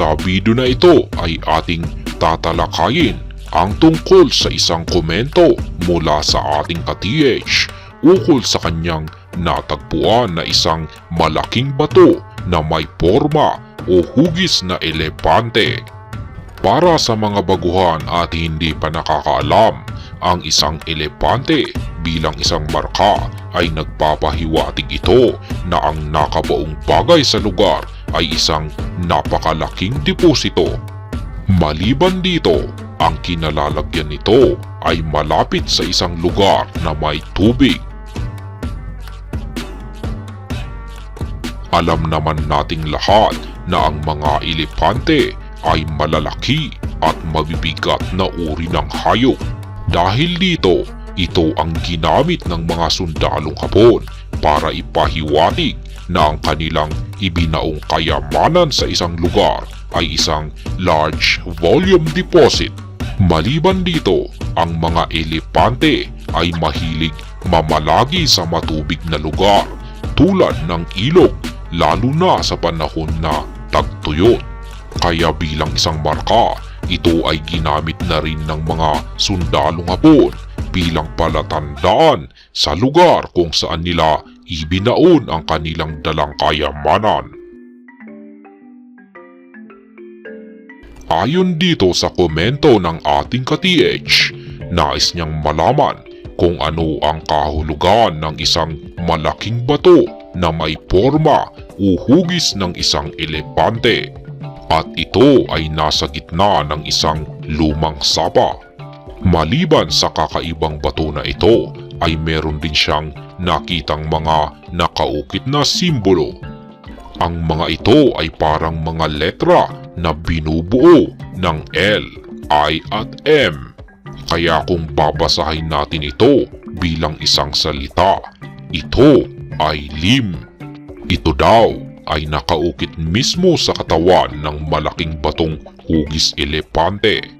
Sa video na ito ay ating tatalakayin ang tungkol sa isang komento mula sa ating ka-TH ukol sa kanyang natagpuan na isang malaking bato na may forma o hugis na elepante. Para sa mga baguhan at hindi pa nakakaalam, ang isang elepante bilang isang marka ay nagpapahiwatig ito na ang nakabaong bagay sa lugar ay isang napakalaking deposito. Maliban dito, ang kinalalagyan nito ay malapit sa isang lugar na may tubig. Alam naman nating lahat na ang mga elepante ay malalaki at mabibigat na uri ng hayop. Dahil dito, ito ang ginamit ng mga sundalong Hapon para ipahiwatig na ang kanilang ibinaong kayamanan sa isang lugar ay isang large volume deposit. Maliban dito, ang mga elepante ay mahilig mamalagi sa matubig na lugar tulad ng ilog lalo na sa panahon na tagtuyot. Kaya bilang isang marka, ito ay ginamit na rin ng mga sundalong hapon bilang palatandaan sa lugar kung saan nila ibinaon ang kanilang dalang kayamanan. Ayon dito sa komento ng ating ka-TH, nais niyang malaman kung ano ang kahulugan ng isang malaking bato na may forma o hugis ng isang elepante at ito ay nasa gitna ng isang lumang sapa. Maliban sa kakaibang bato na ito ay meron din siyang nakitang mga nakaukit na simbolo. Ang mga ito ay parang mga letra na binubuo ng L, I at M. Kaya kung babasahin natin ito bilang isang salita, ito ay lim. Ito daw ay nakaukit mismo sa katawan ng malaking batong hugis elepante.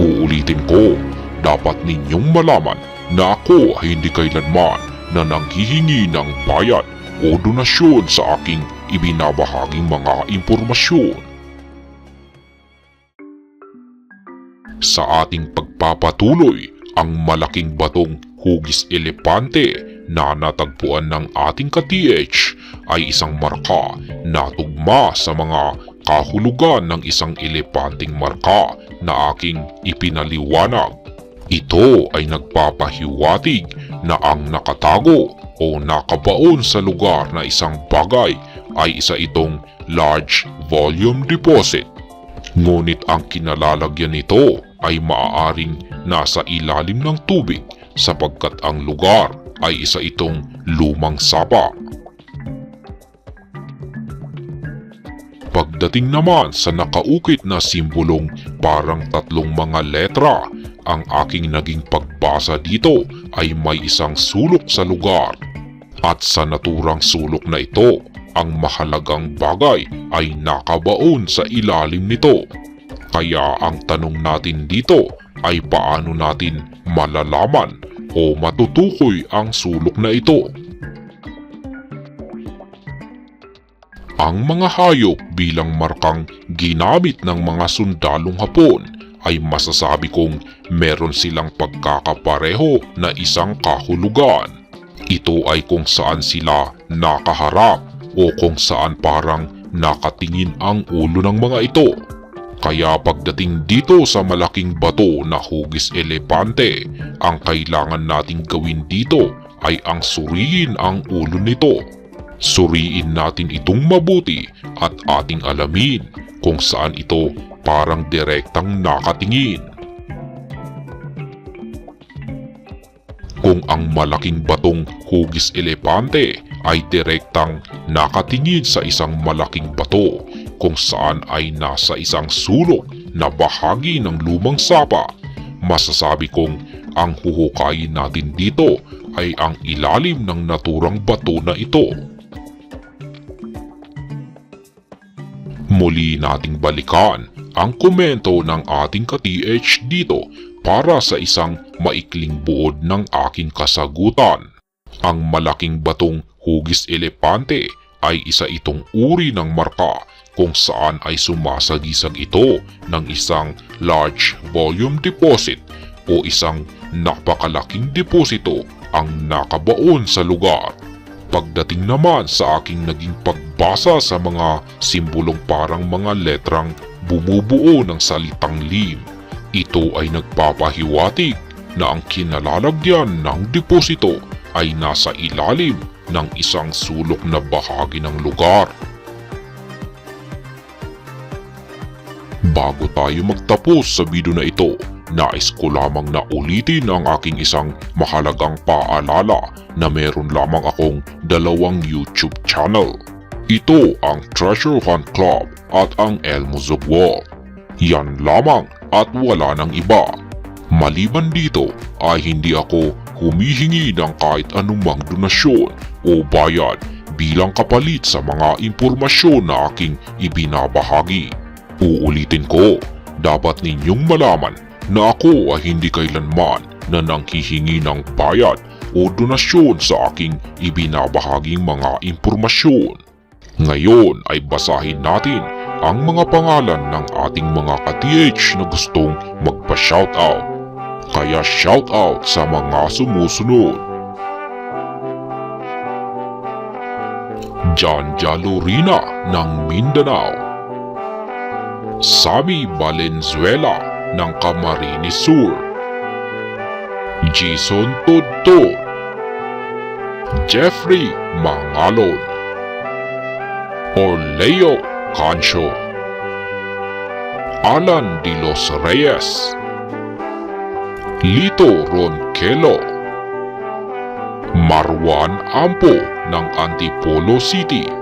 Uulitin ko, dapat ninyong malaman na ako ay hindi kailanman na nanghihingi ng bayad o donasyon sa aking ibinabahaging mga impormasyon. Sa ating pagpapatuloy, ang malaking batong hugis elepante na natagpuan ng ating ka-TH ay isang marka na tugma sa mga kahulugan ng isang elepanteng marka na aking ipinaliwanag. Ito ay nagpapahiwatig na ang nakatago o nakabaon sa lugar na isang bagay ay isa itong large volume deposit. Ngunit ang kinalalagyan nito ay maaaring nasa ilalim ng tubig sapagkat ang lugar ay isa itong lumang sapa. Pagdating naman sa nakaukit na simbolong parang tatlong mga letra, ang aking naging pagbasa dito ay may isang sulok sa lugar. At sa naturang sulok na ito, ang mahalagang bagay ay nakabaon sa ilalim nito. Kaya ang tanong natin dito ay paano natin malalaman o matutukoy ang sulok na ito. Ang mga hayop bilang markang ginamit ng mga sundalong hapon ay masasabi kong meron silang pagkakapareho na isang kahulugan. Ito ay kung saan sila nakaharap o kung saan parang nakatingin ang ulo ng mga ito. Kaya pagdating dito sa malaking bato na hugis elepante, ang kailangan nating gawin dito ay ang suriin ang ulo nito. Suriin natin itong mabuti at ating alamin kung saan ito parang direktang nakatingin. Kung ang malaking batong hugis elepante ay direktang nakatingin sa isang malaking bato kung saan ay nasa isang sulok na bahagi ng lumang sapa. Masasabi kong ang huhukayin natin dito ay ang ilalim ng naturang bato na ito. Muli nating balikan ang komento ng ating ka-TH dito para sa isang maikling buod ng aking kasagutan. Ang malaking batong hugis elepante ay isa itong uri ng marka kung saan ay sumasagisag ito ng isang large volume deposit o isang napakalaking deposito ang nakabaon sa lugar. Pagdating naman sa aking naging pagbasa sa mga simbolong parang mga letrang bumubuo ng salitang lim, ito ay nagpapahiwatig na ang kinalalagyan ng deposito ay nasa ilalim ng isang sulok na bahagi ng lugar. Bago tayo magtapos sa video na ito, nais ko lamang na ulitin ang aking isang mahalagang paalala na meron lamang akong dalawang YouTube channel. Ito ang Treasure Hunt Club at ang Elmo Zugwal. Yan lamang at wala ng iba. Maliban dito ay hindi ako humihingi ng kahit anumang donasyon o bayad bilang kapalit sa mga impormasyon na aking ibinabahagi. Uulitin ko, dapat ninyong malaman na ako ay hindi kailanman na nanghihingi ng bayad o donasyon sa aking ibinabahaging mga impormasyon. Ngayon ay basahin natin ang mga pangalan ng ating mga ka-TH na gustong magpa-shoutout. Kaya shoutout sa mga sumusunod. John Jalorina ng Mindanao Sami Valenzuela ng Camarines Sur. Jason Tudtod Jeffrey Mangalon. Orleo Cancho Alan De Los Reyes. Lito Ronquelo. Marwan Ampo ng Antipolo City